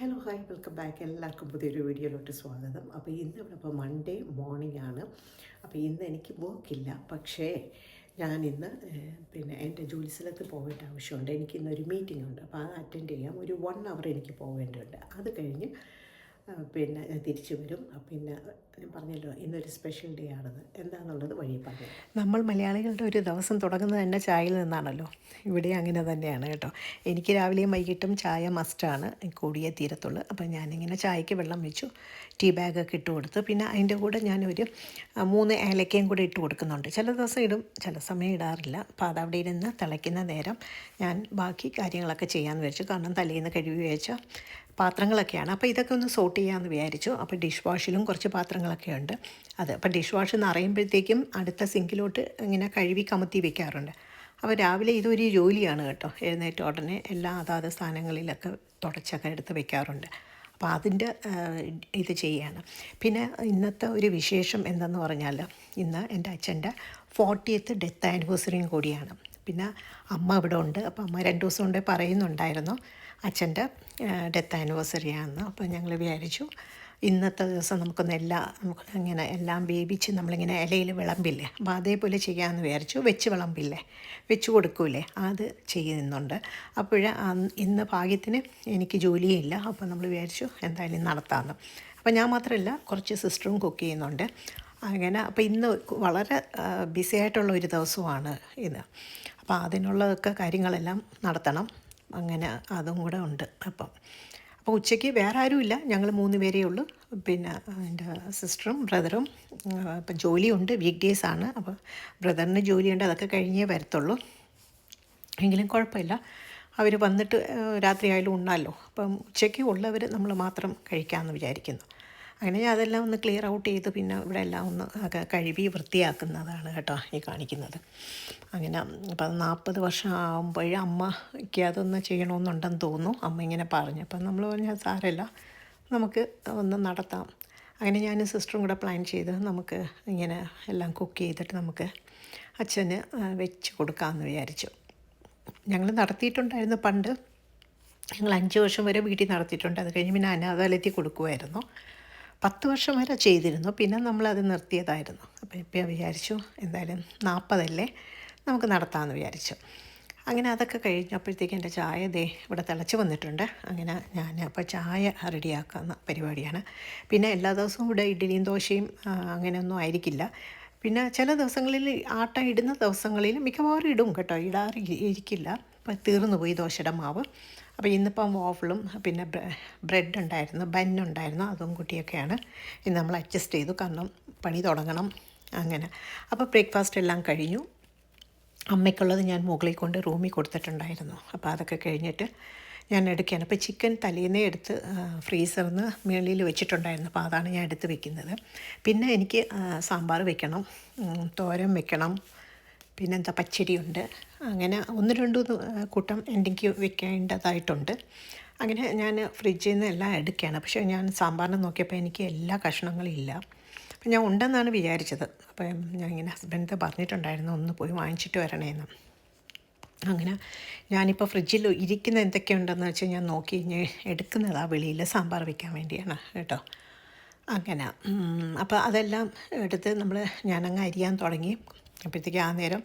Hello hi welcome back എല്ലാവർക്കും പുതിയൊരു വീഡിയോയിലോട്ട് സ്വാഗതം. അപ്പോൾ ഇന്ന് ഇവിടെ ഇപ്പോൾ മൺഡേ മോർണിംഗ് ആണ്. അപ്പോൾ ഇന്ന് എനിക്ക് വർക്കില്ല പക്ഷേ ഞാൻ ഇന്ന് പിന്നെ എന്റെ ജോലി സ്ഥലത്ത് പോകേണ്ട ആവശ്യമുണ്ട്. എനിക്ക് മീറ്റിംഗ് ഉണ്ട്. അപ്പോൾ അത് അറ്റൻഡ് ചെയ്യാം. ഒരു വൺ അവർ എനിക്ക് പോകേണ്ടതുണ്ട് അത് കഴിഞ്ഞ് പിന്നെ തിരിച്ചു വരും. പിന്നെ ഞാൻ പറഞ്ഞല്ലോ ഇന്നൊരു സ്പെഷ്യൽ ഡേ ആണെന്ന്. എന്താണെന്നുള്ളത് വഴി പറഞ്ഞു. നമ്മൾ മലയാളികളുടെ ഒരു ദിവസം തുടങ്ങുന്നത് തന്നെ ചായയിൽ നിന്നാണല്ലോ. ഇവിടെ അങ്ങനെ തന്നെയാണ് കേട്ടോ. എനിക്ക് രാവിലെയും വൈകിട്ടും ചായ മസ്റ്റാണ് കൂടിയേ തീരത്തുള്ളൂ. അപ്പം ഞാനിങ്ങനെ ചായക്ക് വെള്ളം വെച്ചു. ടീ ബാഗൊക്കെ ഇട്ട് കൊടുത്തു. പിന്നെ അതിന്റെ കൂടെ ഞാനൊരു മൂന്ന് ഏലക്കയും കൂടെ ഇട്ട് കൊടുക്കുന്നുണ്ട്. ചില ദിവസം ഇടും ചില സമയം ഇടാറില്ല. അപ്പോൾ അതവിടെ ഇരുന്ന് തിളയ്ക്കുന്ന നേരം ഞാൻ ബാക്കി കാര്യങ്ങളൊക്കെ ചെയ്യാമെന്ന് വെച്ചു കാരണം തലേന്ന് കഴുകി വെച്ച പാത്രങ്ങളൊക്കെയാണ്. അപ്പോൾ ഇതൊക്കെ ഒന്ന് സോർട്ട് ചെയ്യാമെന്ന് വിചാരിച്ചു. അപ്പോൾ ഡിഷ് വാഷിലും കുറച്ച് പാത്രങ്ങളൊക്കെ ഉണ്ട്. അത് അപ്പോൾ ഡിഷ് വാഷ് നിറയുമ്പോഴത്തേക്കും അടുത്ത സിങ്കിലോട്ട് ഇങ്ങനെ കഴുകി കമത്തി വെക്കാറുണ്ട്. അപ്പോൾ രാവിലെ ഇതൊരു ജോലിയാണ് കേട്ടോ. എഴുന്നേറ്റ ഉടനെ എല്ലാ അതാത് സ്ഥാനങ്ങളിലൊക്കെ തുടച്ചൊക്കെ എടുത്ത് വെക്കാറുണ്ട്. അപ്പോൾ അതിന്റെ ഇത് ചെയ്യാണ്. പിന്നെ ഇന്നത്തെ ഒരു വിശേഷം എന്തെന്ന് പറഞ്ഞാൽ ഇന്ന് എന്റെ അച്ഛന്റെ ഫോർട്ടിയത്ത് ഡെത്ത് ആനിവേഴ്സറിയും കൂടിയാണ്. പിന്നെ അമ്മ ഇവിടെ ഉണ്ട്. അപ്പോൾ അമ്മ രണ്ട് ദിവസം കൊണ്ടേ പറയുന്നുണ്ടായിരുന്നു. അച്ഛന്റെ ഡെത്ത് ആനിവേഴ്സറി ആണെന്ന്. അപ്പോൾ ഞങ്ങൾ വിചാരിച്ചു ഇന്നത്തെ ദിവസം നമുക്കൊന്ന് എല്ലാം നമുക്ക് ഇങ്ങനെ എല്ലാം വേവിച്ച് നമ്മളിങ്ങനെ ഇലയിൽ വിളമ്പില്ലേ? അപ്പോൾ അതേപോലെ ചെയ്യാമെന്ന് വിചാരിച്ചു. വെച്ച് വിളമ്പില്ലേ? വെച്ച് കൊടുക്കൂലേ? അത് ചെയ്യുന്നുണ്ട്. അപ്പോൾ ഇന്ന് ഭാഗ്യത്തിന് എനിക്ക് ജോലിയില്ല. അപ്പോൾ നമ്മൾ വിചാരിച്ചു എന്തായാലും നടത്താമെന്ന്. അപ്പോൾ ഞാൻ മാത്രമല്ല കുറച്ച് സിസ്റ്ററും കുക്ക് ചെയ്യുന്നുണ്ട്. അങ്ങനെ അപ്പോൾ ഇന്ന് വളരെ ബിസി ആയിട്ടുള്ള ഒരു ദിവസമാണ് ഇത്. അപ്പോൾ അതിനുള്ളതൊക്കെ കാര്യങ്ങളെല്ലാം നടത്തണം. അങ്ങനെ അതും കൂടെ ഉണ്ട് അപ്പം. അപ്പോൾ ഉച്ചയ്ക്ക് വേറെ ആരുമില്ല. ഞങ്ങൾ മൂന്ന് പേരേ ഉള്ളൂ. പിന്നെ എന്റെ സിസ്റ്ററും ബ്രദറും ഇപ്പം ജോലിയുണ്ട്. വീക്ക് ഡേയ്സ് ആണ്. അപ്പോൾ ബ്രദറിന് ജോലിയുണ്ട്. അതൊക്കെ കഴിഞ്ഞേ വരത്തുള്ളൂ. എങ്കിലും കുഴപ്പമില്ല. അവർ വന്നിട്ട് രാത്രിയായാലും ഉണ്ണാമല്ലോ അപ്പം ഉച്ചയ്ക്ക് ഉള്ളവർ നമ്മൾ മാത്രം കഴിക്കാമെന്ന് വിചാരിക്കുന്നു. അങ്ങനെ ഞാൻ അതെല്ലാം ഒന്ന് ക്ലിയർ ഔട്ട് ചെയ്ത് പിന്നെ ഇവിടെ എല്ലാം ഒന്ന് കഴുകി വൃത്തിയാക്കുന്നതാണ് കേട്ടോ ഈ കാണിക്കുന്നത്. അങ്ങനെ അപ്പം നാൽപ്പത് വർഷം ആകുമ്പോഴേ അമ്മയ്ക്ക് അതൊന്ന് ചെയ്യണമെന്നുണ്ടെന്ന് തോന്നുന്നു. അമ്മ ഇങ്ങനെ പറഞ്ഞു. അപ്പം നമ്മൾ പറഞ്ഞാൽ സാരമില്ല നമുക്ക് ഒന്ന് നടത്താം. അങ്ങനെ ഞാനും സിസ്റ്ററും കൂടെ പ്ലാൻ ചെയ്ത് നമുക്ക് ഇങ്ങനെ എല്ലാം കുക്ക് ചെയ്തിട്ട് നമുക്ക് അച്ഛന് വെച്ച് കൊടുക്കാമെന്ന് വിചാരിച്ചു. ഞങ്ങൾ നടത്തിയിട്ടുണ്ടായിരുന്നു പണ്ട്. ഞങ്ങൾ അഞ്ച് വർഷം വരെ വീട്ടിൽ നടത്തിയിട്ടുണ്ട്. അത് കഴിഞ്ഞ് പിന്നെ അനാഥാലയത്തിൽ കൊടുക്കുമായിരുന്നു. പത്ത് വർഷം വരെ ചെയ്തിരുന്നു. പിന്നെ നമ്മളത് നിർത്തിയതായിരുന്നു. അപ്പോൾ ഇപ്പം വിചാരിച്ചു എന്തായാലും നാൽപ്പതല്ലേ നമുക്ക് നടത്താമെന്ന് വിചാരിച്ചു. അങ്ങനെ അതൊക്കെ കഴിഞ്ഞപ്പോഴത്തേക്ക് എന്റെ ചായ ദേ ഇവിടെ തിളച്ച് വന്നിട്ടുണ്ട്. അങ്ങനെ ഞാൻ അപ്പോൾ ചായ റെഡിയാക്കുന്ന പരിപാടിയാണ്. പിന്നെ എല്ലാ ദിവസവും ഇവിടെ ഇഡ്ഡലിയും ദോശയും അങ്ങനെയൊന്നും ആയിരിക്കില്ല. പിന്നെ ചില ദിവസങ്ങളിൽ ആട്ട ഇടുന്ന ദിവസങ്ങളിൽ മിക്കവാറും ഇടും കേട്ടോ. ഇടാറ് ഇരിക്കില്ല. ഇപ്പം തീർന്നു പോയി ദോശയുടെ മാവ്. അപ്പോൾ ഇന്നിപ്പം വാഫിളും പിന്നെ ബ്രെഡ് ഉണ്ടായിരുന്നു ബന്നുണ്ടായിരുന്നു അതും കുട്ടിയൊക്കെയാണ്. ഇന്ന് നമ്മൾ അഡ്ജസ്റ്റ് ചെയ്തു കാരണം പണി തുടങ്ങണം അങ്ങനെ. അപ്പോൾ ബ്രേക്ക്ഫാസ്റ്റ് എല്ലാം കഴിഞ്ഞു. അമ്മയ്ക്കുള്ളത് ഞാൻ മുകളിൽ കൊണ്ട് റൂമിൽ കൊടുത്തിട്ടുണ്ടായിരുന്നു. അപ്പോൾ അതൊക്കെ കഴിഞ്ഞിട്ട് ഞാൻ എടുക്കുകയാണ്. അപ്പോൾ ചിക്കൻ തലേന്നേ എടുത്ത് ഫ്രീസറിൽ നിന്ന് മേളിൽ വെച്ചിട്ടുണ്ടായിരുന്നു. അപ്പോൾ അതാണ് ഞാൻ എടുത്ത് വെക്കുന്നത്. പിന്നെ എനിക്ക് സാമ്പാർ വെക്കണം തോരൻ വെക്കണം പിന്നെന്താ പച്ചടിയുണ്ട്. അങ്ങനെ ഒന്ന് രണ്ട് കൂട്ടം എനിക്ക് വെക്കേണ്ടതായിട്ടുണ്ട്. അങ്ങനെ ഞാൻ ഫ്രിഡ്ജിൽ നിന്ന് എല്ലാം എടുക്കുകയാണ്. പക്ഷേ ഞാൻ സാമ്പാറിന് നോക്കിയപ്പോൾ എനിക്ക് എല്ലാ കഷ്ണങ്ങളും ഇല്ല. അപ്പം ഞാൻ ഉണ്ടെന്നാണ് വിചാരിച്ചത്. അപ്പം ഞാൻ ഇങ്ങനെ ഹസ്ബൻഡ് പറഞ്ഞിട്ടുണ്ടായിരുന്നു ഒന്ന് പോയി വാങ്ങിച്ചിട്ട് വരണേന്ന്. അങ്ങനെ ഞാനിപ്പോൾ ഫ്രിഡ്ജിൽ ഇരിക്കുന്ന എന്തൊക്കെയുണ്ടെന്ന് വെച്ചാൽ ഞാൻ നോക്കി കഴിഞ്ഞ് എടുക്കുന്നതാ വെളിയിൽ സാമ്പാർ വയ്ക്കാൻ വേണ്ടിയാണ് കേട്ടോ. അങ്ങനെ അപ്പോൾ അതെല്ലാം എടുത്ത് നമ്മൾ ഞാനങ്ങ് അരിയാൻ തുടങ്ങി. അപ്പോഴത്തേക്ക് ആ നേരം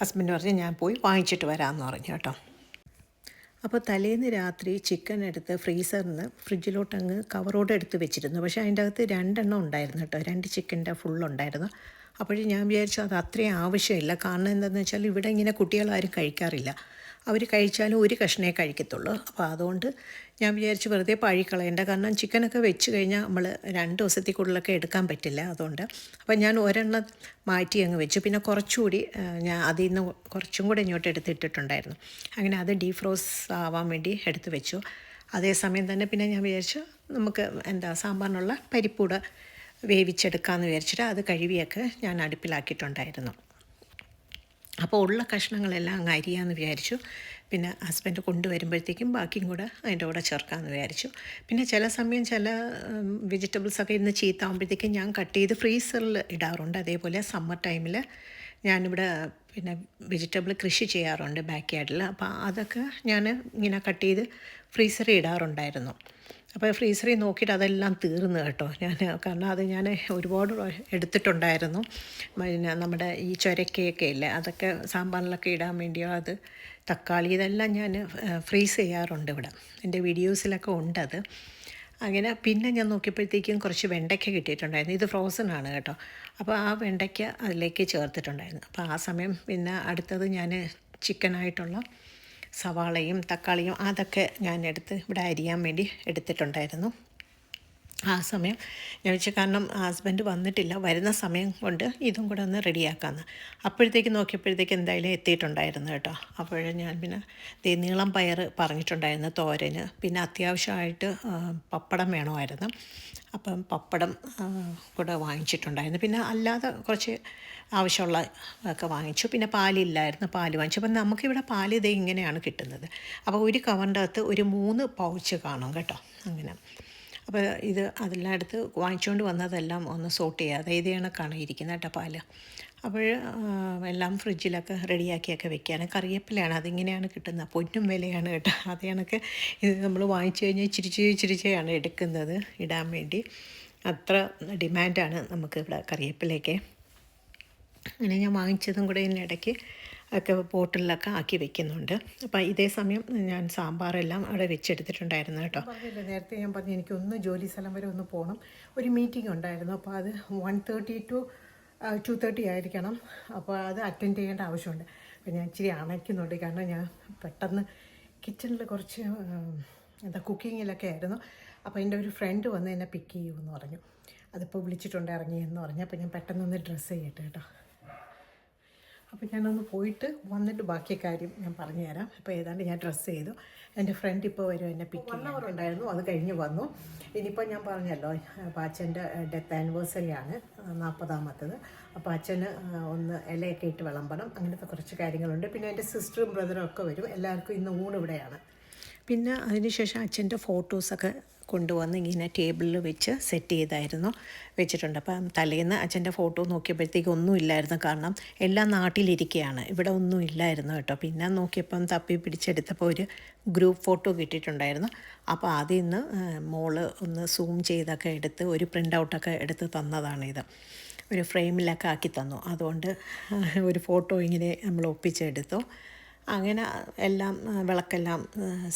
ഹസ്ബൻഡ് പറഞ്ഞ് ഞാൻ പോയി വാങ്ങിച്ചിട്ട് വരാമെന്ന് പറഞ്ഞു കേട്ടോ. അപ്പോൾ തലേന്ന് രാത്രി ചിക്കൻ എടുത്ത് ഫ്രീസറിൽ നിന്ന് ഫ്രിഡ്ജിലോട്ട് അങ്ങ് കവറോടെ എടുത്ത് വെച്ചിരുന്നു. പക്ഷേ അതിന്റെ അകത്ത് രണ്ടെണ്ണം ഉണ്ടായിരുന്നു കേട്ടോ. രണ്ട് ചിക്കന്റെ ഉണ്ടായിരുന്നു. അപ്പോഴും ഞാൻ വിചാരിച്ചു അത് അത്രയും ആവശ്യമില്ല. കാരണം എന്താണെന്ന് വെച്ചാൽ ഇവിടെ ഇങ്ങനെ കുട്ടികളാരും കഴിക്കാറില്ല. അവർ കഴിച്ചാലും ഒരു കഷ്ണേ കഴിക്കത്തുള്ളൂ. അപ്പോൾ അതുകൊണ്ട് ഞാൻ വിചാരിച്ച് വെറുതെ പഴിക്കളയേണ്ട. കാരണം ചിക്കനൊക്കെ വെച്ച് കഴിഞ്ഞാൽ നമ്മൾ രണ്ട് ദിവസത്തിൽ കൂടുതലൊക്കെ എടുക്കാൻ പറ്റില്ല അതുകൊണ്ട്. അപ്പോൾ ഞാൻ ഒരെണ്ണം മാറ്റി അങ്ങ് വെച്ചു. പിന്നെ കുറച്ചുകൂടി ഞാൻ അതിൽ നിന്ന് കുറച്ചും കൂടി ഇങ്ങോട്ട് എടുത്തിട്ടിട്ടുണ്ടായിരുന്നു അങ്ങനെ അത് ഡീഫ്രോസ് ആവാൻ വേണ്ടി എടുത്ത് വെച്ചു. അതേസമയം തന്നെ പിന്നെ ഞാൻ വിചാരിച്ചു നമുക്ക് എന്താ സാമ്പാറിനുള്ള പരിപ്പൂടെ വേവിച്ചെടുക്കാമെന്ന് വിചാരിച്ചിട്ട് അത് കഴുകിയൊക്കെ ഞാൻ അടുപ്പിലാക്കിയിട്ടുണ്ടായിരുന്നു. അപ്പോൾ ഉള്ള കഷ്ണങ്ങളെല്ലാം അങ്ങ് അരിയാന്ന് വിചാരിച്ചു. പിന്നെ ഹസ്ബൻഡ് കൊണ്ടുവരുമ്പോഴത്തേക്കും ബാക്കിയും കൂടെ അതിന്റെ കൂടെ ചേർക്കാമെന്ന് വിചാരിച്ചു. പിന്നെ ചില സമയം ചില വെജിറ്റബിൾസൊക്കെ ഇന്ന് ചീത്താകുമ്പോഴത്തേക്കും ഞാൻ കട്ട് ചെയ്ത് ഫ്രീസറിൽ ഇടാറുണ്ട്. അതേപോലെ സമ്മർ ടൈമിൽ ഞാനിവിടെ പിന്നെ വെജിറ്റബിൾ കൃഷി ചെയ്യാറുണ്ട് ബാക്ക് യാർഡിൽ അപ്പോൾ അതൊക്കെ ഞാൻ ഇങ്ങനെ കട്ട് ചെയ്ത് ഫ്രീസറിൽ ഇടാറുണ്ടായിരുന്നു. അപ്പോൾ ഫ്രീസറിൽ നോക്കിയിട്ട് അതെല്ലാം തീർന്നു കേട്ടോ. ഞാൻ കാരണം അത് ഞാൻ ഒരുപാട് എടുത്തിട്ടുണ്ടായിരുന്നു. പിന്നെ നമ്മുടെ ഈ ചുരക്കയൊക്കെ ഇല്ലേ അതൊക്കെ സാമ്പാറിലൊക്കെ ഇടാൻ വേണ്ടിയോ അത് തക്കാളി ഇതെല്ലാം ഞാൻ ഫ്രീസ് ചെയ്യാറുണ്ട് ഇവിടെ. എന്റെ വീഡിയോസിലൊക്കെ ഉണ്ടത് അങ്ങനെ പിന്നെ ഞാൻ നോക്കിയപ്പോഴത്തേക്കും കുറച്ച് വെണ്ടയ്ക്ക കിട്ടിയിട്ടുണ്ടായിരുന്നു. ഇത് ഫ്രോസൺ ആണ് കേട്ടോ. അപ്പോൾ ആ വെണ്ടയ്ക്ക അതിലേക്ക് ചേർത്തിട്ടുണ്ടായിരുന്നു. അപ്പോൾ ആ സമയം പിന്നെ അടുത്തത് ഞാൻ ചിക്കനായിട്ടുള്ള സവാളയും തക്കാളിയും അതൊക്കെ ഞാൻ എടുത്ത് ഇവിടെ അരിയാൻ വേണ്ടി എടുത്തിട്ടുണ്ടായിരുന്നു. ആ സമയം ഞാൻ വെച്ചാൽ കാരണം ഹസ്ബൻഡ് വന്നിട്ടില്ല വരുന്ന സമയം കൊണ്ട് ഇതും കൂടെ ഒന്ന് റെഡിയാക്കാമെന്ന് അപ്പോഴത്തേക്ക് നോക്കിയപ്പോഴത്തേക്ക് എന്തായാലും എത്തിയിട്ടുണ്ടായിരുന്നു കേട്ടോ. അപ്പോൾ ഞാൻ പിന്നെ ദേ നീളം പയർ പറഞ്ഞിട്ടുണ്ടായിരുന്നു തോരന്. പിന്നെ അത്യാവശ്യമായിട്ട് പപ്പടം വേണമായിരുന്നു. അപ്പം പപ്പടം കൂടെ വാങ്ങിച്ചിട്ടുണ്ടായിരുന്നു. പിന്നെ അല്ലാതെ കുറച്ച് ആവശ്യമുള്ള ഒക്കെ വാങ്ങിച്ചു. പിന്നെ പാലില്ലായിരുന്നു പാൽ വാങ്ങിച്ചു. അപ്പം നമുക്കിവിടെ പാൽ ഇതേ ഇങ്ങനെയാണ് കിട്ടുന്നത്. അപ്പോൾ ഒരു കവറിന്റെ അകത്ത് ഒരു മൂന്ന് പൗച്ച് കാണും കേട്ടോ അങ്ങനെ. അപ്പോൾ ഇത് അതെല്ലാം എടുത്ത് വാങ്ങിച്ചുകൊണ്ട് വന്നതെല്ലാം ഒന്ന് സോട്ട് ചെയ്യുക. അതായത് കണക്കാണ് ഇരിക്കുന്നത് കേട്ടോ പാൽ. അപ്പോൾ എല്ലാം ഫ്രിഡ്ജിലൊക്കെ റെഡിയാക്കിയൊക്കെ വെക്കുകയാണ്. കറിവേപ്പിലയാണ് അതിങ്ങനെയാണ് കിട്ടുന്നത്. പൊന്നും വിലയാണ് കേട്ടോ. അത് കണക്ക് ഇത് നമ്മൾ വാങ്ങിച്ചു കഴിഞ്ഞാൽ ചിരിച്ച് ചിരിച്ചാണ് എടുക്കുന്നത് ഇടാൻ വേണ്ടി. അത്ര ഡിമാൻഡാണ് നമുക്ക് ഇവിടെ കറിവേപ്പിലയൊക്കെ. അങ്ങനെ ഞാൻ വാങ്ങിച്ചതും കൂടെ ഇതിന്റെ ഇടയ്ക്ക് ഒക്കെ ബോട്ടിലൊക്കെ ആക്കി വെക്കുന്നുണ്ട്. അപ്പോൾ ഇതേ സമയം ഞാൻ സാമ്പാറെല്ലാം അവിടെ വെച്ചെടുത്തിട്ടുണ്ടായിരുന്നു കേട്ടോ. നേരത്തെ ഞാൻ പറഞ്ഞു എനിക്കൊന്ന് ജോലി സ്ഥലം വരെ ഒന്ന് പോകണം. ഒരു മീറ്റിംഗ് ഉണ്ടായിരുന്നു. അപ്പോൾ അത് one thirty to two thirty ആയിരിക്കണം. അപ്പോൾ അത് അറ്റൻഡ് ചെയ്യേണ്ട ആവശ്യമുണ്ട്. അപ്പോൾ ഞാൻ ഇച്ചിരി അണയ്ക്കുന്നുണ്ട്. കാരണം ഞാൻ പെട്ടെന്ന് കിച്ചണിൽ കുറച്ച് എന്താ കുക്കിങ്ങിലൊക്കെ ആയിരുന്നു. അപ്പോൾ എന്റെ ഒരു ഫ്രണ്ട് വന്ന് എന്നെ പിക്ക് ചെയ്യുമെന്ന് പറഞ്ഞു. അതിപ്പോൾ വിളിച്ചിട്ടുണ്ട് ഇറങ്ങിയെന്ന് പറഞ്ഞു. അപ്പോൾ ഞാൻ പെട്ടെന്നൊന്ന് ഡ്രസ്സ് ചെയ്യട്ടെ കേട്ടോ. അപ്പോൾ ഞാനൊന്ന് പോയിട്ട് വന്നിട്ട് ബാക്കി കാര്യം ഞാൻ പറഞ്ഞു തരാം അപ്പോൾ ഏതാണ്ട് ഞാൻ ഡ്രസ്സ് ചെയ്തു. എന്റെ ഫ്രണ്ട് ഇപ്പോൾ വരും എന്നെ പിക്ക് ഉണ്ടായിരുന്നു. അത് കഴിഞ്ഞ് വന്നു. ഇനിയിപ്പോൾ ഞാൻ പറഞ്ഞല്ലോ അപ്പോൾ അച്ഛന്റെ ഡെത്ത് ആനിവേഴ്സറി ആണ് നാൽപ്പതാമത്തത് അപ്പോൾ അച്ഛന് ഒന്ന് ഇലയൊക്കെ ഇട്ട് വിളമ്പണം. അങ്ങനത്തെ കുറച്ച് കാര്യങ്ങളുണ്ട്. പിന്നെ എന്റെ സിസ്റ്ററും ബ്രദറും ഒക്കെ വരും. എല്ലാവർക്കും ഇന്ന് ഊണ് ഇവിടെയാണ്. പിന്നെ അതിനുശേഷം അച്ഛന്റെ ഫോട്ടോസൊക്കെ കൊണ്ടുവന്ന് ഇങ്ങനെ ടേബിളിൽ വെച്ച് സെറ്റ് ചെയ്തായിരുന്നു വെച്ചിട്ടുണ്ട്. അപ്പം തലേന്ന് അച്ഛന്റെ ഫോട്ടോ നോക്കിയപ്പോഴത്തേക്ക് ഒന്നും ഇല്ലായിരുന്നു. കാരണം എല്ലാം നാട്ടിലിരിക്കുകയാണ് ഇവിടെ ഒന്നും ഇല്ലായിരുന്നു കേട്ടോ. പിന്നെ നോക്കിയപ്പം തപ്പി പിടിച്ചെടുത്തപ്പോൾ ഒരു ഗ്രൂപ്പ് ഫോട്ടോ കിട്ടിയിട്ടുണ്ടായിരുന്നു. അപ്പോൾ അതിൽ നിന്ന് മോൾ ഒന്ന് സൂം ചെയ്തൊക്കെ എടുത്ത് ഒരു പ്രിന്റ് ഔട്ടൊക്കെ എടുത്ത് തന്നതാണ് ഇത് ഒരു ഫ്രെയിമിലൊക്കെ ആക്കി തന്നു. അതുകൊണ്ട് ഒരു ഫോട്ടോ ഇങ്ങനെ നമ്മൾ ഒപ്പിച്ചെടുത്തു. അങ്ങനെ എല്ലാം വിളക്കെല്ലാം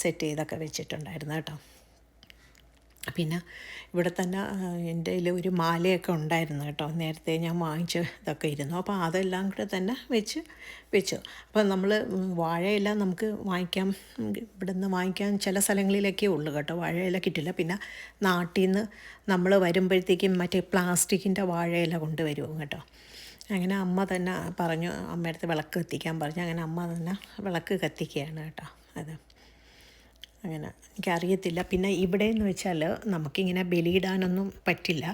സെറ്റ് ചെയ്തൊക്കെ വെച്ചിട്ടുണ്ടായിരുന്നു കേട്ടോ. പിന്നെ ഇവിടെ തന്നെ എന്റെ കയ്യിൽ ഒരു മാലയൊക്കെ ഉണ്ടായിരുന്നു കേട്ടോ. നേരത്തെ ഞാൻ വാങ്ങിച്ച ഇതൊക്കെ ഇരുന്നു. അപ്പോൾ അതെല്ലാം കൂടെ തന്നെ വെച്ച് വെച്ചു. അപ്പോൾ നമ്മൾ വാഴയില നമുക്ക് വാങ്ങിക്കാം. ഇവിടെ നിന്ന് വാങ്ങിക്കാൻ ചില സ്ഥലങ്ങളിലൊക്കെ ഉള്ളൂ കേട്ടോ. വാഴയില കിട്ടില്ല. പിന്നെ നാട്ടിൽ നിന്ന് നമ്മൾ വരുമ്പോഴത്തേക്കും മറ്റേ പ്ലാസ്റ്റിക്കിന്റെ വാഴയില കൊണ്ടുവരും കേട്ടോ. അങ്ങനെ അമ്മ തന്നെ പറഞ്ഞു അമ്മയടുത്ത് വിളക്ക് കത്തിക്കാൻ പറഞ്ഞു. അങ്ങനെ അമ്മ തന്നെ വിളക്ക് കത്തിക്കുകയാണ് കേട്ടോ. അത് അങ്ങനെ എനിക്കറിയത്തില്ല. പിന്നെ ഇവിടെ എന്ന് വെച്ചാൽ നമുക്കിങ്ങനെ ബലിയിടാനൊന്നും പറ്റില്ല.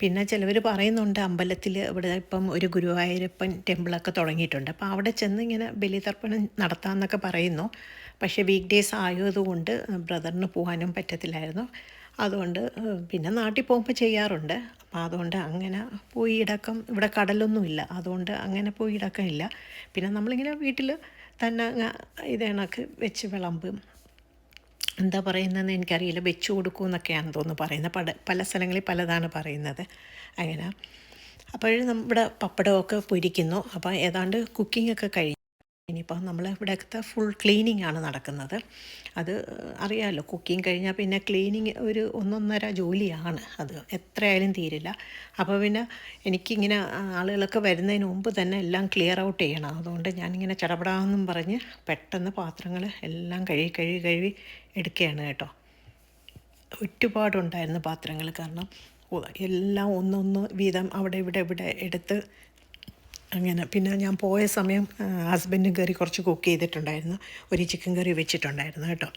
പിന്നെ ചിലവർ പറയുന്നുണ്ട് അമ്പലത്തിൽ ഇവിടെ ഇപ്പം ഒരു ഗുരുവായൂരപ്പൻ ടെമ്പിളൊക്കെ തുടങ്ങിയിട്ടുണ്ട്. അപ്പോൾ അവിടെ ചെന്ന് ഇങ്ങനെ ബലിതർപ്പണം നടത്താമെന്നൊക്കെ പറയുന്നു. പക്ഷേ വീക്ക് ഡേയ്സ് ആയതുകൊണ്ട് ബ്രദറിന് പോകാനും പറ്റത്തില്ലായിരുന്നു. അതുകൊണ്ട് പിന്നെ നാട്ടിൽ പോകുമ്പോൾ ചെയ്യാറുണ്ട്. അപ്പോൾ അതുകൊണ്ട് അങ്ങനെ പോയി ഇടക്കം ഇവിടെ കടലൊന്നുമില്ല അതുകൊണ്ട് അങ്ങനെ പോയി ഇടക്കം ഇല്ല. പിന്നെ നമ്മളിങ്ങനെ വീട്ടിൽ തന്നെ ഇതേണക്ക് വെച്ച് വിളമ്പും എന്താ പറയുന്നതെന്ന് എനിക്കറിയില്ല. വെച്ച് കൊടുക്കും എന്നൊക്കെയാണ് തോന്നുന്നു പറയുന്നത്. പല പല സ്ഥലങ്ങളിൽ പലതാണ് പറയുന്നത്. അങ്ങനെ. അപ്പോൾ നമ്മുടെ പപ്പടമൊക്കെ പൊരിക്കുന്നു. അപ്പോൾ ഏതാണ്ട് കുക്കിംഗ് ഒക്കെ കഴിഞ്ഞു ഇനിയിപ്പോൾ നമ്മൾ ഇവിടുത്തെ ഫുൾ ക്ലീനിങ് ആണ് നടക്കുന്നത്. അത് അറിയാമല്ലോ. കുക്കിംഗ് കഴിഞ്ഞാൽ പിന്നെ ക്ലീനിങ് ഒരു ഒന്നൊന്നര ജോലിയാണ് അത്. എത്രയായാലും തീരില്ല. അപ്പോൾ പിന്നെ എനിക്കിങ്ങനെ ആളുകളൊക്കെ വരുന്നതിന് മുമ്പ് തന്നെ എല്ലാം ക്ലിയർ ഔട്ട് ചെയ്യണം. അതുകൊണ്ട് ഞാനിങ്ങനെ ചടപടാന്നും പറഞ്ഞ് പെട്ടെന്ന് പാത്രങ്ങൾ എല്ലാം കഴുകി കഴുകി കഴുകി എടുക്കുകയാണ് കേട്ടോ. ഒരുപാടുണ്ടായിരുന്നു പാത്രങ്ങൾ കാരണം എല്ലാം ഒന്നൊന്ന് വീതം അവിടെ ഇവിടെ ഇവിടെ എടുത്ത് അങ്ങനെ. പിന്നെ ഞാൻ പോയ സമയം ഹസ്ബൻഡും കറി കുറച്ച് കുക്ക് ചെയ്തിട്ടുണ്ടായിരുന്നു. ഒരു ചിക്കൻ കറി വെച്ചിട്ടുണ്ടായിരുന്നു കേട്ടോ.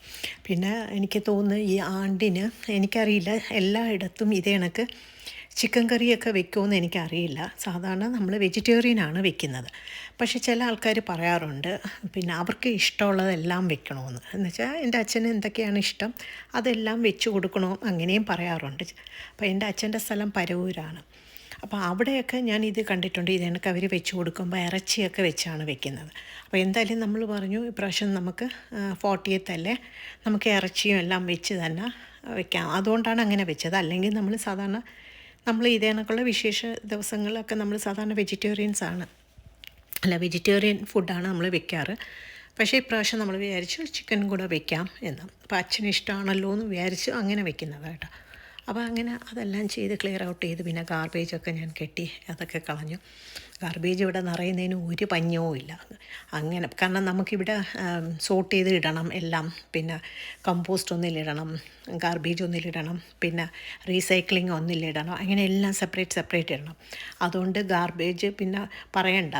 പിന്നെ എനിക്ക് തോന്നുന്നു ഈ ആണ്ടിന് എനിക്കറിയില്ല എല്ലായിടത്തും ഇതേ കണക്ക് ചിക്കൻ കറിയൊക്കെ വെക്കുമെന്ന് എനിക്കറിയില്ല. സാധാരണ നമ്മൾ വെജിറ്റേറിയൻ ആണ് വെക്കുന്നത്. പക്ഷേ ചില ആൾക്കാർ പറയാറുണ്ട് പിന്നെ അവർക്ക് ഇഷ്ടമുള്ളതെല്ലാം വെക്കണമെന്ന് എന്ന് വെച്ചാൽ എന്റെ അച്ഛന് എന്തൊക്കെയാണ് ഇഷ്ടം? അതെല്ലാം വെച്ച് കൊടുക്കണോ? അങ്ങനെയും പറയാറുണ്ട്. അപ്പോൾ എന്റെ അച്ഛന്റെ സ്ഥലം പരവൂരാണ്. അപ്പോൾ അവിടെയൊക്കെ ഞാൻ ഇത് കണ്ടിട്ടുണ്ട്. ഇത് കണക്ക് അവർ വെച്ച് കൊടുക്കുമ്പോൾ ഇറച്ചിയൊക്കെ വെച്ചാണ് വെക്കുന്നത്. അപ്പോൾ എന്തായാലും നമ്മൾ പറഞ്ഞു ഇപ്രാവശ്യം നമുക്ക് ഫോർട്ടിയത്തല്ലേ നമുക്ക് ഇറച്ചിയും എല്ലാം വെച്ച് തന്നെ വെക്കാം. അതുകൊണ്ടാണ് അങ്ങനെ വെച്ചത്. അല്ലെങ്കിൽ നമ്മൾ സാധാരണ നമ്മൾ ഇതേ കണക്കുള്ള വിശേഷ ദിവസങ്ങളിലൊക്കെ നമ്മൾ സാധാരണ വെജിറ്റേറിയൻസ് ആണ്. അല്ല വെജിറ്റേറിയൻ ഫുഡാണ് നമ്മൾ വെക്കാറ്. പക്ഷേ ഇപ്രാവശ്യം നമ്മൾ വിചാരിച്ചു ചിക്കൻ കൂടെ വെക്കാം എന്ന്. അപ്പോൾ അച്ഛന് ഇഷ്ടമാണല്ലോ എന്ന് വിചാരിച്ചു അങ്ങനെ വെക്കുന്നത് കേട്ടോ അപ്പോൾ അങ്ങനെ അതെല്ലാം ചെയ്ത് ക്ലിയർ ഔട്ട് ചെയ്ത് പിന്നെ ഗാർബേജൊക്കെ ഞാൻ കെട്ടി അതൊക്കെ കളഞ്ഞു. ഗാർബേജ് ഇവിടെ നിറയുന്നതിന് ഒരു പഞ്ഞവും ഇല്ല. അങ്ങനെ കാരണം നമുക്കിവിടെ സോർട്ട് ചെയ്ത് ഇടണം എല്ലാം. പിന്നെ കമ്പോസ്റ്റ് ഒന്നിലിടണം ഗാർബേജ് ഒന്നിലിടണം പിന്നെ റീസൈക്ലിംഗ് ഒന്നിലിടണം അങ്ങനെ എല്ലാം സെപ്പറേറ്റ് സെപ്പറേറ്റ് ഇടണം. അതുകൊണ്ട് ഗാർബേജ് പിന്നെ പറയണ്ട.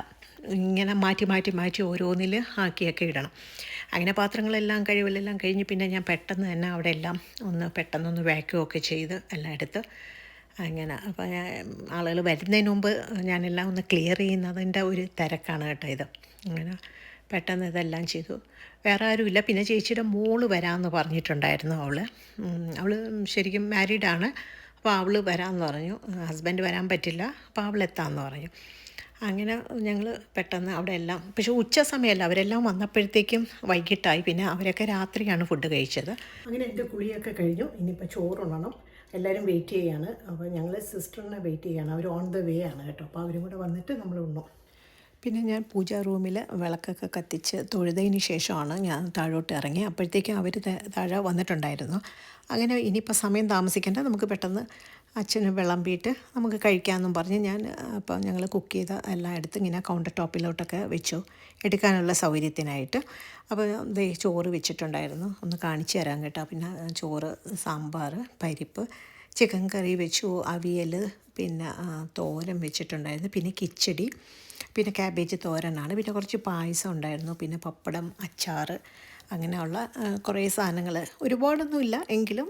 ഇങ്ങനെ മാറ്റി മാറ്റി മാറ്റി ഓരോന്നിൽ ആക്കിയൊക്കെ ഇടണം. അങ്ങനെ പാത്രങ്ങളെല്ലാം കഴിവലെല്ലാം കഴിഞ്ഞ് പിന്നെ ഞാൻ പെട്ടെന്ന് തന്നെ അവിടെ എല്ലാം ഒന്ന് പെട്ടെന്നൊന്ന് വാക്യൂം ഒക്കെ ചെയ്ത് എല്ലാം എടുത്ത് അങ്ങനെ അപ്പോൾ ഞാൻ ആളുകൾ വരുന്നതിന് മുമ്പ് ഞാനെല്ലാം ഒന്ന് ക്ലിയർ ചെയ്യുന്നതിന്റെ ഒരു തിരക്കാണ് കേട്ടോ ഇത്. അങ്ങനെ പെട്ടെന്ന് ഇതെല്ലാം ചെയ്തു. വേറെ ആരുമില്ല. പിന്നെ ചേച്ചിയുടെ മോൾ വരാമെന്ന് പറഞ്ഞിട്ടുണ്ടായിരുന്നു അവൾ അവൾ ശരിക്കും മാരീഡാണ് അപ്പോൾ അവൾ വരാമെന്ന് പറഞ്ഞു. ഹസ്ബൻഡ് വരാൻ പറ്റില്ല. അപ്പോൾ അവൾ എത്താമെന്ന് പറഞ്ഞു. അങ്ങനെ ഞങ്ങൾ പെട്ടെന്ന് അവിടെ എല്ലാം പക്ഷേ ഉച്ച സമയമല്ല അവരെല്ലാം വന്നപ്പോഴത്തേക്കും വൈകിട്ടായി. പിന്നെ അവരൊക്കെ രാത്രിയാണ് ഫുഡ് കഴിച്ചത്. അങ്ങനെ എന്റെ കുളിയൊക്കെ കഴിഞ്ഞു. ഇനിയിപ്പോൾ ചോറുണ്ണണം. എല്ലാവരും വെയിറ്റ് ചെയ്യാണ്. അപ്പോൾ ഞങ്ങൾ സിസ്റ്ററിനെ വെയിറ്റ് ചെയ്യാണ്. അവർ ഓൺ ദ വേ ആണ് കേട്ടോ. അപ്പോൾ അവരും കൂടെ വന്നിട്ട് നമ്മൾ ഉണ്ണും. പിന്നെ ഞാൻ പൂജാ റൂമിൽ വിളക്കൊക്കെ കത്തിച്ച് തൊഴുതതിന് ശേഷമാണ് ഞാൻ താഴോട്ട് ഇറങ്ങി. അപ്പോഴത്തേക്കും അവർ താഴെ വന്നിട്ടുണ്ടായിരുന്നു. അങ്ങനെ ഇനിയിപ്പോൾ സമയം താമസിക്കേണ്ട. നമുക്ക് പെട്ടെന്ന് അച്ഛന് വിളമ്പിയിട്ട് നമുക്ക് കഴിക്കാമെന്നും പറഞ്ഞ് ഞാൻ അപ്പോൾ ഞങ്ങൾ കുക്ക് ചെയ്ത എല്ലാം എടുത്ത് ഇങ്ങനെ കൗണ്ടർ ടോപ്പിലോട്ടൊക്കെ വെച്ചു. എടുക്കാനുള്ള സൗകര്യത്തിനായിട്ട്. അപ്പോൾ ദേ ചോറ് വെച്ചിട്ടുണ്ടായിരുന്നു. ഒന്ന് കാണിച്ചു തരാം കേട്ടോ. പിന്നെ ചോറ് സാമ്പാർ പരിപ്പ് ചിക്കൻ കറി വെച്ചു അവിയൽ പിന്നെ തോരൻ വെച്ചിട്ടുണ്ടായിരുന്നു. പിന്നെ കിച്ചടി പിന്നെ ക്യാബേജ് തോരനാണ്. പിന്നെ കുറച്ച് പായസം ഉണ്ടായിരുന്നു. പിന്നെ പപ്പടം അച്ചാർ അങ്ങനെയുള്ള കുറേ സാധനങ്ങൾ ഒരുപാടൊന്നുമില്ല. എങ്കിലും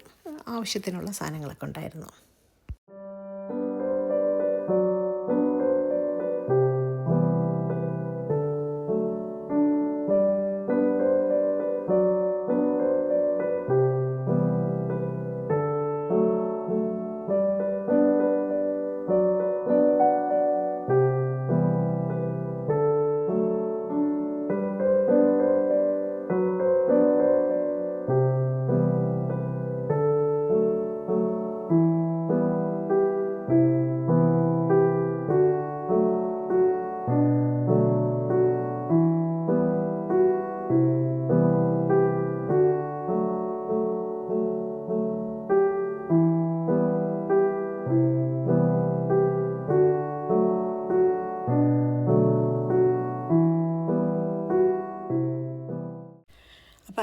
ആവശ്യത്തിനുള്ള സാധനങ്ങളൊക്കെ ഉണ്ടായിരുന്നു.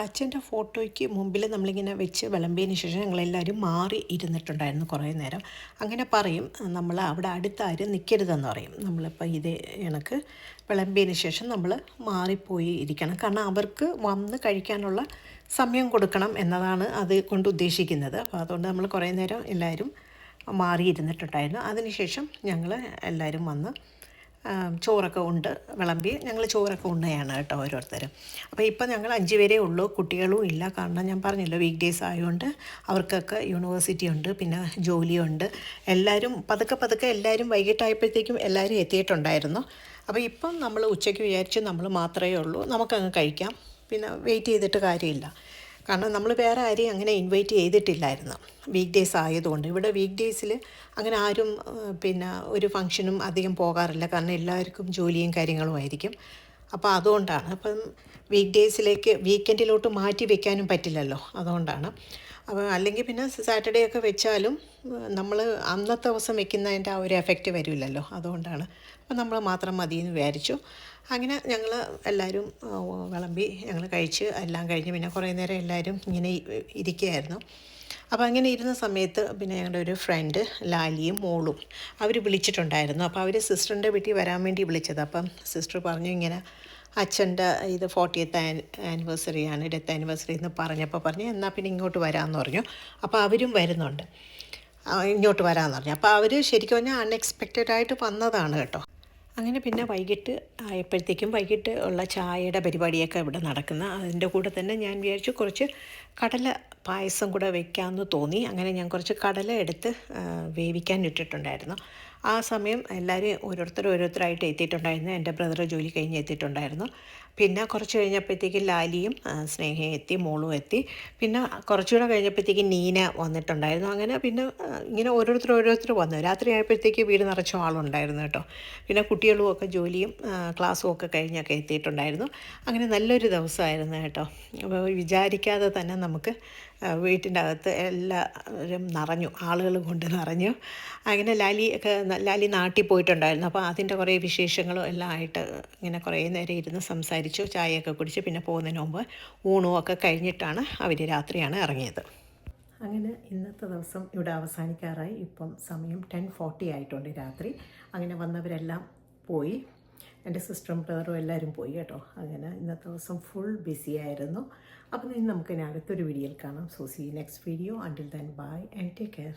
അപ്പോൾ അച്ഛന്റെ ഫോട്ടോയ്ക്ക് മുമ്പിൽ നമ്മളിങ്ങനെ വെച്ച് വിളമ്പിയതിന് ശേഷം ഞങ്ങളെല്ലാവരും മാറി ഇരുന്നിട്ടുണ്ടായിരുന്നു കുറേ നേരം. അങ്ങനെ പറയും നമ്മൾ അവിടെ അടുത്താരും നിൽക്കരുതെന്ന് പറയും. നമ്മളിപ്പോൾ ഇതേ കണക്ക് വിളമ്പിയതിന് ശേഷം നമ്മൾ മാറിപ്പോയി ഇരിക്കണം. കാരണം അവർക്ക് വന്ന് കഴിക്കാനുള്ള സമയം കൊടുക്കണം എന്നതാണ് അത് കൊണ്ട് ഉദ്ദേശിക്കുന്നത്. അപ്പോൾ അതുകൊണ്ട് നമ്മൾ കുറേ നേരം എല്ലാവരും മാറിയിരുന്നിട്ടുണ്ടായിരുന്നു അതിനുശേഷം ഞങ്ങൾ എല്ലാവരും വന്ന് ചോറൊക്കെ ഉണ്ട് വിളമ്പി ഞങ്ങൾ ചോറൊക്കെ ഉണ്ണയാണ് കേട്ടോ ഓരോരുത്തരും. അപ്പോൾ ഇപ്പം ഞങ്ങൾ അഞ്ച് പേരേ ഉള്ളൂ കുട്ടികളും ഇല്ല. കാരണം ഞാൻ പറഞ്ഞല്ലോ വീക്ക് ഡേയ്സ് ആയതുകൊണ്ട് അവർക്കൊക്കെ യൂണിവേഴ്സിറ്റി ഉണ്ട് പിന്നെ ജോലിയുണ്ട് എല്ലാവരും പതുക്കെ പതുക്കെ എല്ലാവരും വൈകിട്ടായപ്പോഴത്തേക്കും എല്ലാവരും എത്തിയിട്ടുണ്ടായിരുന്നു. അപ്പോൾ ഇപ്പം നമ്മൾ ഉച്ചയ്ക്ക് വിചാരിച്ച് നമ്മൾ മാത്രമേ ഉള്ളൂ നമുക്കങ്ങ് കഴിക്കാം. പിന്നെ വെയിറ്റ് ചെയ്തിട്ട് കാര്യമില്ല. കാരണം നമ്മൾ വേറെ ആരെയും അങ്ങനെ ഇൻവൈറ്റ് ചെയ്തിട്ടില്ലായിരുന്നു. വീക്ക് ഡേയ്സ് ആയതുകൊണ്ട്. ഇവിടെ വീക്ക് ഡേയ്സിൽ അങ്ങനെ ആരും പിന്നെ ഒരു ഫംഗ്ഷനും അധികം പോകാറില്ല. കാരണം എല്ലാവർക്കും ജോലിയും കാര്യങ്ങളും ആയിരിക്കും. അപ്പോൾ അതുകൊണ്ടാണ്. അപ്പം വീക്ക് ഡേയ്സിലേക്ക് വീക്കെൻഡിലോട്ട് മാറ്റി വെക്കാനും പറ്റില്ലല്ലോ. അതുകൊണ്ടാണ്. അപ്പോൾ അല്ലെങ്കിൽ പിന്നെ സാറ്റർഡേ ഒക്കെ വെച്ചാലും നമ്മൾ അന്നത്തെ ദിവസം വെക്കുന്നതിന്റെ ആ ഒരു എഫക്റ്റ് വരില്ലല്ലോ. അതുകൊണ്ടാണ്. അപ്പോൾ നമ്മൾ മാത്രം മതി എന്ന് വിചാരിച്ചു. അങ്ങനെ ഞങ്ങൾ എല്ലാവരും വിളമ്പി ഞങ്ങൾ കഴിച്ച് എല്ലാം കഴിഞ്ഞ് പിന്നെ കുറേ നേരം എല്ലാവരും ഇങ്ങനെ ഇരിക്കുകയായിരുന്നു. അപ്പോൾ അങ്ങനെ ഇരുന്ന സമയത്ത് പിന്നെ ഞങ്ങളുടെ ഒരു ഫ്രണ്ട് ലാലിയും മോളും അവർ വിളിച്ചിട്ടുണ്ടായിരുന്നു. അപ്പോൾ അവർ സിസ്റ്ററിന്റെ വീട്ടിൽ വരാൻ വേണ്ടി വിളിച്ചത്. അപ്പം സിസ്റ്റർ പറഞ്ഞു ഇങ്ങനെ അച്ഛന്റെ ഇത് ഫോർട്ടിയത്ത് ആനിവേഴ്സറി ആണ് ഡെത്ത് ആനിവേഴ്സറി എന്ന് പറഞ്ഞപ്പോൾ പറഞ്ഞു എന്നാൽ പിന്നെ ഇങ്ങോട്ട് വരാമെന്ന് പറഞ്ഞു. അപ്പോൾ അവരും വരുന്നുണ്ട്. ഇങ്ങോട്ട് വരാമെന്ന് പറഞ്ഞു. അപ്പോൾ അവർ ശരിക്കും പറഞ്ഞാൽ അൺഎക്സ്പെക്റ്റഡ് ആയിട്ട് വന്നതാണ് കേട്ടോ. അങ്ങനെ പിന്നെ വൈകിട്ട് ആയപ്പോഴത്തേക്കും വൈകിട്ട് ഉള്ള ചായയുടെ പരിപാടിയൊക്കെ ഇവിടെ നടക്കുന്ന അതിന്റെ കൂടെ തന്നെ ഞാൻ വിചാരിച്ചു കുറച്ച് കടല പായസം കൂടെ വെക്കാമെന്ന് തോന്നി. അങ്ങനെ ഞാൻ കുറച്ച് കടല എടുത്ത് വേവിക്കാൻ ഇട്ടിട്ടുണ്ടായിരുന്നു. ആ സമയം എല്ലാവരും ഓരോരുത്തർ ഓരോരുത്തരായിട്ട് എത്തിയിട്ടുണ്ടായിരുന്നു. എന്റെ ബ്രദർ ജോലി കഴിഞ്ഞ് എത്തിയിട്ടുണ്ടായിരുന്നു. പിന്നെ കുറച്ച് കഴിഞ്ഞപ്പോഴത്തേക്കും ലാലിയും സ്നേഹയും എത്തി മോളും എത്തി. പിന്നെ കുറച്ചുകൂടെ കഴിഞ്ഞപ്പോഴത്തേക്കും നീന വന്നിട്ടുണ്ടായിരുന്നു. അങ്ങനെ പിന്നെ ഇങ്ങനെ ഓരോരുത്തർ ഓരോരുത്തർ വന്നു. രാത്രി ആയപ്പോഴത്തേക്ക് വീട് നിറച്ച ആളുണ്ടായിരുന്നു കേട്ടോ. പിന്നെ കുട്ടികളും ഒക്കെ ജോലിയും ക്ലാസ്സും ഒക്കെ കഴിഞ്ഞൊക്കെ എത്തിയിട്ടുണ്ടായിരുന്നു. അങ്ങനെ നല്ലൊരു ദിവസമായിരുന്നു കേട്ടോ. അപ്പോൾ വിചാരിക്കാതെ തന്നെ നമുക്ക് വീട്ടിന്റെ അകത്ത് എല്ലാവരും നിറഞ്ഞു ആളുകൾ കൊണ്ട് നിറഞ്ഞു. അങ്ങനെ ലാലി ഒക്കെ ലാലി നാട്ടിൽ പോയിട്ടുണ്ടായിരുന്നു. അപ്പോൾ അതിന്റെ കുറേ വിശേഷങ്ങളും എല്ലാം ആയിട്ട് ഇങ്ങനെ കുറേ നേരം ഇരുന്ന് സംസാരിച്ചു ചായയൊക്കെ കുടിച്ച്. പിന്നെ പോകുന്നതിന് മുമ്പ് ഊണും ഒക്കെ കഴിഞ്ഞിട്ടാണ് അവർ രാത്രിയാണ് ഇറങ്ങിയത്. അങ്ങനെ ഇന്നത്തെ ദിവസം ഇവിടെ അവസാനിക്കാറായി. ഇപ്പം സമയം ടെൻ ഫോർട്ടി ആയിട്ടുണ്ട് രാത്രി. അങ്ങനെ വന്നവരെല്ലാം പോയി. എന്റെ സിസ്റ്ററും ബ്രദറും എല്ലാവരും പോയി കേട്ടോ. അങ്ങനെ ഇന്നത്തെ ദിവസം ഫുൾ ബിസി ആയിരുന്നു. അപ്പം ഇനി നമുക്ക് ഇനി അടുത്തൊരു വീഡിയോയിൽ കാണാം. So see next video until then bye and take care